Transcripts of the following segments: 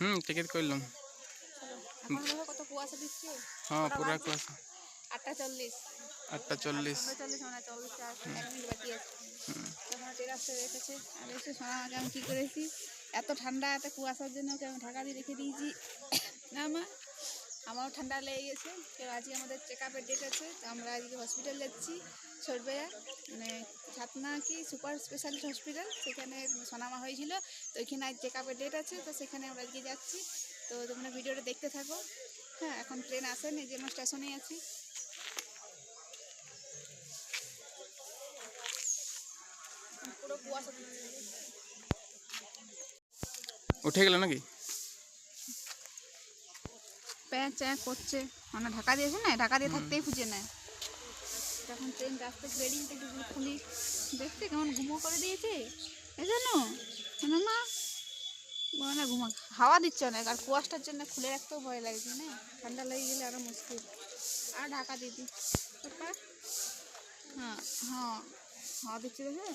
হুম ticket করলাম। কত কুয়াশা দিচ্ছে? হ্যাঁ পুরা কুয়াশা। আটটা চল্লিশ। আটটা চল্লিশ। চল্লিশ মানে চল্লিশ এক মিনিট বাকি আছে। তখন টেরাসে রেখেছে। আর এসে সোনা আমি কী করেছি? এত ঠান্ডা এত কুয়াশার জন্য ওকে আমি ঢাকা দিয়ে রেখে দিয়েছি। না মা আমারও ঠান্ডা লেগে গেছে। তো আজকে আমাদের চেক আপের ডেট আছে তো আমরা আজকে হসপিটাল যাচ্ছি। সরবেয়া মানে ছাতনা কি সুপার স্পেশালিস্ট হসপিটাল সেখানে সোনামা হয়েছিল। তো ওইখানে আজ চেক আপের ডেট আছে তো সেখানে আমরা আজকে যাচ্ছি। তো তোমরা ভিডিওটা দেখতে থাকো। হ্যাঁ এখন ট্রেন আসেনি যে আমরা স্টেশনে আছি। পুরো কুয়াশা উঠে গেল নাকি? প্যাঁচ চ্যাঁ করছে। মানে ঢাকা দিয়েছে না? ঢাকা দিয়ে থাকতেই খুঁজে নেয়। যখন ট্রেন রাস্তা বেরিয়ে একটু খুলি। দেখতে কেমন ঘুমো করে দিয়েছে। এই জানো কেন না মানে ঘুমা হাওয়া দিচ্ছে অনেক, আর কুয়াশটার জন্য খুলে রাখতেও ভয় লাগছে না? ঠান্ডা লেগে গেলে আরও মুশকিল। আর ঢাকা দিদি হ্যাঁ হ্যাঁ। হাওয়া দিচ্ছে দেখে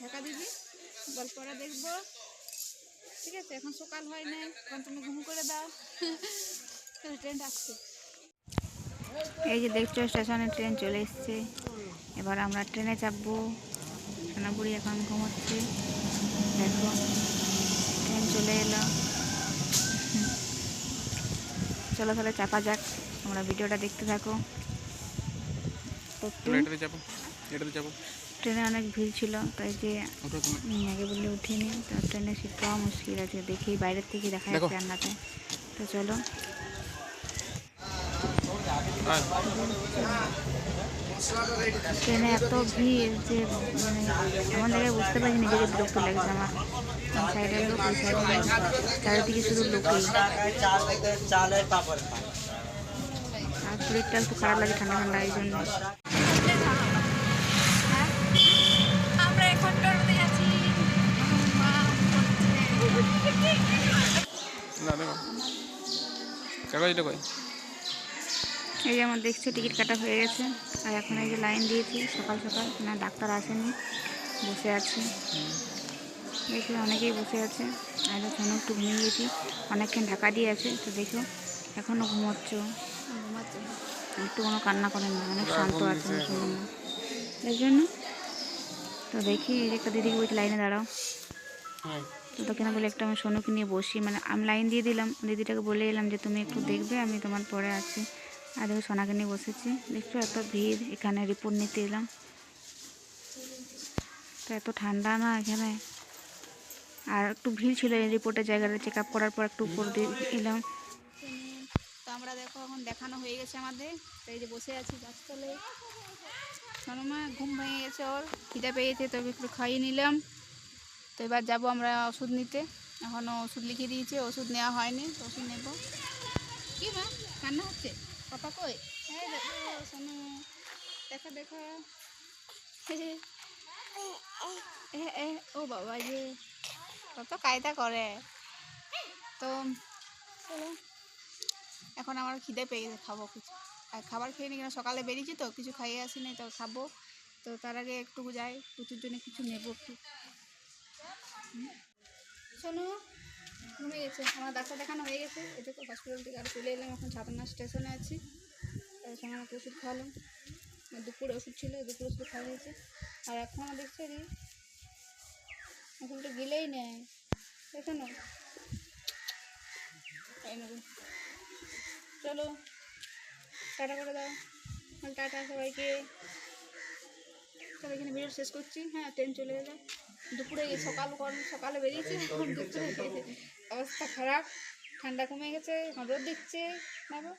ঢাকা দিদি গল্পটা দেখব। ঠিক আছে, এখন সকাল হয় না এখন তুমি ঘুম করে দাও। ট্রেন আসছে। এই যে দেখছ স্টেশনে ট্রেন চলে এসছে। এবার আমরা ট্রেনে চাপবো। সোনাপুরি এখন ঘুমোচ্ছে। দেখো ট্রেন চলে এলো। চলো তাহলে চাপা যাক তোমরা ভিডিওটা দেখতে থাকো। আমরা ট্রেনে অনেক ভিড় ছিল তাই যে আগে বললে উঠিনি। তো ট্রেনে সিট পাওয়া মুশকিল আছে দেখি বাইরের থেকে দেখা যাচ্ছে রান্নাতে। তো চলো। ট্রেনে এত ভিড় যে মানে এমন জায়গায় বুঝতে পারিনি নিজেকে বিরক্ত লাগছে আমার সাইডের লোক ওই সাইডের লোক চারিদিকে শুধু লোকই। আর শরীরটা একটু খারাপ লাগে ঠান্ডা ঠান্ডা এই জন্য। দেখো। কাগজটা কই? এই যে আমার দেখছ টিকিট কাটা হয়ে গেছে। আর এখন এই যে লাইন দিয়েছি সকাল সকাল না ডাক্তার আসেনি বসে আছি। দেখি অনেকেই বসে আছে আর এখন একটু ঘুমিয়ে গেছি। অনেকক্ষণ ঢাকা দিয়ে আছে তো দেখো এখনও ঘুমোচ্ছ। একটু কোনো কান্না করেন না অনেক শান্ত আছে এর জন্য তো দেখি এই যে একটা দিদিকে বলছি লাইনে দাঁড়াও। হ্যাঁ। তো তোকে না বলে একটা আমি সোনুকে নিয়ে বসি মানে আমি লাইন দিয়ে দিলাম দিদিটাকে বলে এলাম যে তুমি একটু দেখবে আমি তোমার পরে আছি। আর দেখো সোনাকে নিয়ে বসেছি। দেখছ এত ভিড়, এখানে রিপোর্ট নিতে এলাম। তো এত ঠান্ডা না এখানে? আর একটু ভিড় ছিল এই রিপোর্টের জায়গাটা চেক আপ করার পর একটু উপর দিয়ে এলাম। তো আমরা দেখো, এখন দেখানো হয়ে গেছে আমাদের। এই যে বসে আছি গাছতলে সোনমা ঘুম ভেঙে গেছে ওর, খিদে পেয়েছে তবে একটু খাইয়ে নিলাম। তো এবার যাব আমরা ওষুধ নিতে। এখনও ওষুধ লিখে দিয়েছে, ওষুধ নেওয়া হয়নি, ওষুধ নেব। কি মা, কান্না হচ্ছে? পাপা কই? হ্যাঁ দেখো শোনো দেখো দেখো। ও বাবা যে কত কায়দা করে। তো এখন আমার খিদে পেয়ে গেছে খাব কিছু। আর খাবার খেয়ে নি কেন সকালে বেরিয়েছি তো কিছু খাইয়ে আসিনি তো খাব। তো তার আগে একটু যাই প্রচুর জন্য কিছু নেব একটু। শোনো ঘুমিয়ে গেছে। আমার ডাক্তার দেখানো হয়ে গেছে। এটা তো হসপিটাল থেকে আর চলে এলাম। এখন ছাতনা স্টেশনে আছি। এখানে আমাকে ওষুধ খাওয়ালাম দুপুরে ওষুধ ছিল দুপুরে ওষুধ খাওয়া হয়েছে। আর এখন দেখছি রে এখন তো গেলেই নেয় দেখো না নেব চলো, টাটা করে দাও। টাটা সবাইকে। চলো, এখানে ভিডিও শেষ করছি। হ্যাঁ ট্রেন চলে এলো দুপুরে সকাল সকালে বেরিয়েছে অবস্থা খারাপ ঠান্ডা কমে গেছে রোদ দিচ্ছে দেখো।